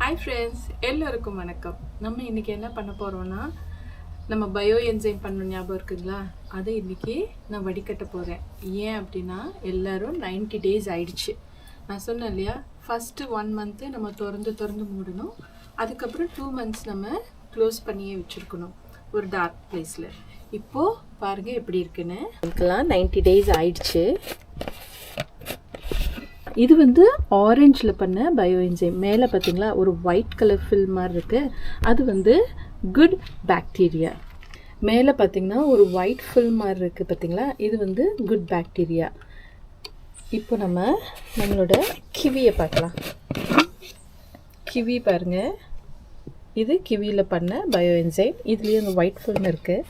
Hi friends எல்லோருக்கும் வணக்கம். நம்ம இன்றைக்கி என்ன பண்ண போகிறோன்னா நம்ம பயோ என்ஜைம் பண்ண ஞாபகம் இருக்குங்களா? அதை இன்றைக்கி நான் வடிகட்ட போகிறேன் ஏன் அப்படின்னா எல்லோரும் நைன்டி டேஸ் ஆயிடுச்சு. நான் சொன்னேன் இல்லையா ஃபஸ்ட்டு ஒன் மந்த்து நம்ம திறந்து திறந்து மூடணும். அதுக்கப்புறம் டூ மந்த்ஸ் நம்ம க்ளோஸ் பண்ணியே வச்சுருக்கணும். ஒரு டார்க் ப்ளேஸில் இப்போது பாருங்கள் எப்படி இருக்குன்னு. இதுக்கெல்லாம் 90 டேஸ் ஆயிடுச்சு. இது வந்து ஆரஞ்சில் பண்ண பயோ என்சைம் மேலே பார்த்தீங்களா ஒரு ஒயிட் கலர் ஃபில் மாதிரி இருக்குது அது வந்து குட் பாக்டீரியா மேலே பார்த்தீங்கன்னா ஒரு ஒயிட் ஃபில் மாதிரி இருக்குது பார்த்தீங்களா இது வந்து குட் பாக்டீரியா இப்போ நம்ம நம்மளோட கிவியை பார்க்கலாம். கிவி பாருங்க. இது கிவியில் பண்ண பயோ என்சைம் இதுலேயும் அந்த ஒயிட் ஃபில்ம் இருக்குது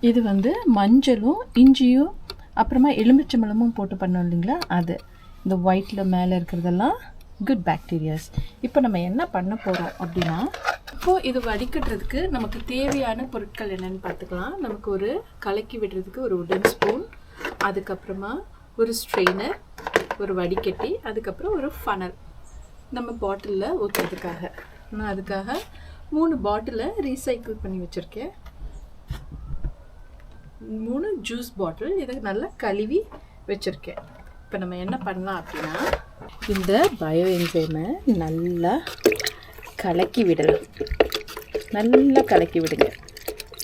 இது வந்து மஞ்சளும் இஞ்சியும் அப்புறமா எலுமிச்சம்பழமும் போட்டு பண்ணோம் இல்லைங்களா? அது. இந்த ஒயிட்டில் மேலே இருக்கிறதெல்லாம் குட் பாக்டீரியாஸ் இப்போ நம்ம என்ன பண்ண போகிறோம் அப்படின்னா இப்போது இது வடிகட்டுறதுக்கு நமக்கு தேவையான பொருட்கள் என்னென்னு பார்த்துக்கலாம். நமக்கு ஒரு கலக்கி விடுறதுக்கு ஒரு உடன் ஸ்பூன் அதுக்கப்புறமா ஒரு ஸ்ட்ரெயினர் ஒரு வடிகட்டி அதுக்கப்புறம் ஒரு ஃபனல் நம்ம பாட்டிலில் ஊற்றுறதுக்காக நான் அதுக்காக மூணு பாட்டிலை ரீசைக்கிள் பண்ணி வச்சுருக்கேன். மூணு ஜூஸ் பாட்டில் இதை நல்லா கழுவி வச்சுருக்கேன். இப்போ நம்ம என்ன பண்ணலாம் அப்படின்னா இந்த பயோ என்ஜைமை நல்லா கலக்கி விடலாம். நல்லா கலக்கி விடுங்க.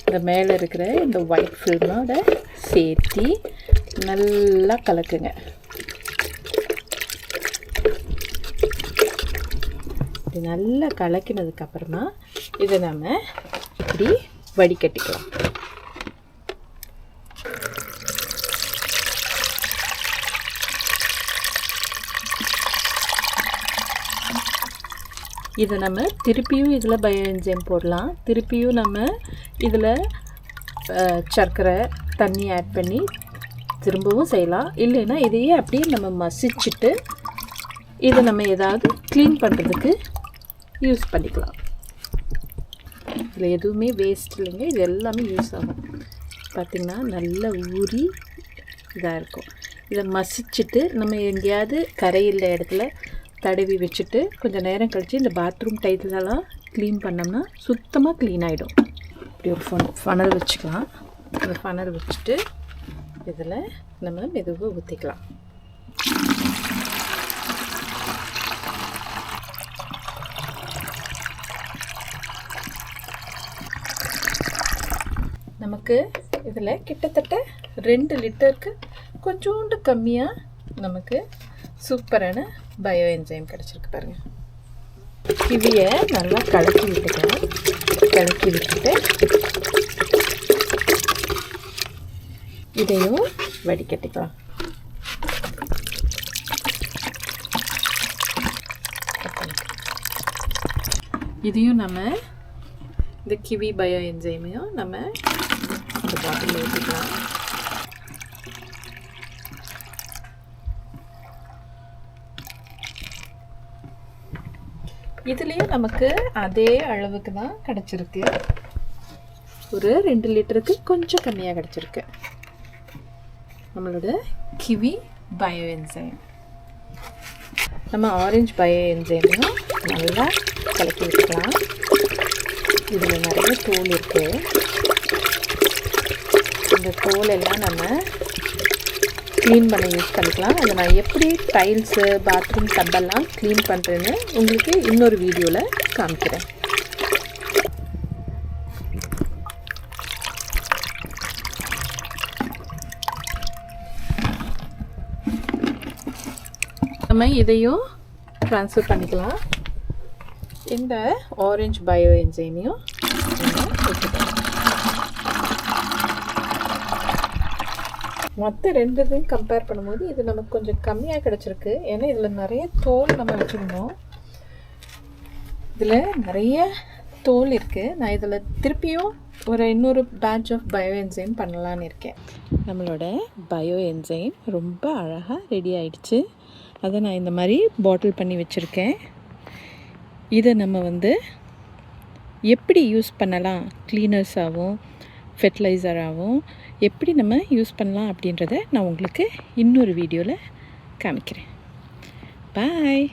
இந்த மேலே இருக்கிற இந்த ஒயிட் ஃபில்மோட சேர்த்தி நல்லா கலக்குங்க. இது நல்லா கலக்கினதுக்கப்புறமா இதை நம்ம இப்படி வடிகட்டிக்கலாம். இதை நம்ம திருப்பியும் இதில் பயோ என்ஜைம் போடலாம். திருப்பியும் நம்ம இதில் சர்க்கரை தண்ணி ஆட் பண்ணி திரும்பவும் செய்யலாம். இல்லைன்னா இதையே அப்படியே நம்ம மசிச்சுட்டு இதை நம்ம ஏதாவது க்ளீன் பண்ணுறதுக்கு யூஸ் பண்ணிக்கலாம். இதில் எதுவுமே வேஸ்ட் இல்லைங்க. இது எல்லாமே யூஸ் ஆகும். பார்த்திங்கன்னா நல்ல ஊறி இதாக இருக்கும். இதை மசிச்சுட்டு நம்ம எங்கேயாவது கரையில் இடத்துல தடவி வச்சுட்டு கொஞ்சம் நேரம் கழித்து இந்த பாத்ரூம் டைத்துலலாம் க்ளீன் பண்ணோம்னா சுத்தமாக க்ளீன் ஆகிடும் இப்படி ஒரு ஃபன் ஃபனல் வச்சுக்கலாம். அந்த ஃபனல் வச்சுட்டு இதில் நம்ம மெதுவாக ஊற்றிக்கலாம் நமக்கு இதில் கிட்டத்தட்ட ரெண்டு லிட்டருக்கு கொஞ்சோண்டு கம்மியாக நமக்கு சூப்பரான பயோ என்ஜைம் கிடச்சிருக்கு பாருங்கள் கிவியை நல்லா கலக்கி விட்டுக்கலாம் கலக்கி விட்டுட்டு இதையும் வடிகட்டிக்கலாம். இதையும் நம்ம இந்த கிவி பயோ என்ஜைமையும் நம்ம இந்த பாட்டில் ஊற்றிக்கலாம் இதுலேயும் நமக்கு அதே அளவுக்கு தான் கிடச்சிருக்கு. ஒரு ரெண்டு லிட்டருக்கு கொஞ்சம் கம்மியாக கிடச்சிருக்கு. நம்மளோட கிவி பயோ என்சைம் நம்ம ஆரஞ்சு பயோ என்சைமையும் நல்லா கலக்கி விட்டுக்கலாம். இதில் நிறைய தோல் இருக்குது இந்த தோல் எல்லாம் நம்ம க்ளீன் பண்ண யூஸ் பண்ணிக்கலாம். அதை நான் எப்படி டைல்ஸு பாத்ரூம் டப்பெல்லாம் க்ளீன் பண்ணுறேன்னு உங்களுக்கு இன்னொரு வீடியோவில் காமிக்கிறேன். நம்ம இதையும் ட்ரான்ஸ்ஃபர் பண்ணிக்கலாம். இந்த ஆரஞ்சு பயோ என்ஜைமையும் வச்சுக்கலாம் மற்ற ரெண்டு இதையும் கம்பேர் பண்ணும்போது இது நமக்கு கொஞ்சம் கம்மியாக கிடச்சிருக்கு. ஏன்னா இதில் நிறைய தோல் நம்ம வச்சுருந்தோம். இதில் நிறைய தோல் இருக்குது நான் இதில் திருப்பியும் ஒரு இன்னொரு பேட்ச் ஆஃப் பயோ என்சைம் பண்ணலான்னு இருக்கேன். நம்மளோட பயோ என்சைம் ரொம்ப அழகாக ரெடி ஆயிடுச்சு. அதை நான் இந்த மாதிரி பாட்டில் பண்ணி வச்சுருக்கேன். இதை நம்ம வந்து எப்படி யூஸ் பண்ணலாம்? க்ளீனர்ஸாகவும் ஃபெர்டிலைசராகவும் எப்படி நம்ம யூஸ் பண்ணலாம் அப்படின்றத நான் உங்களுக்கு இன்னொரு வீடியோவில் காமிக்கிறேன். பாய்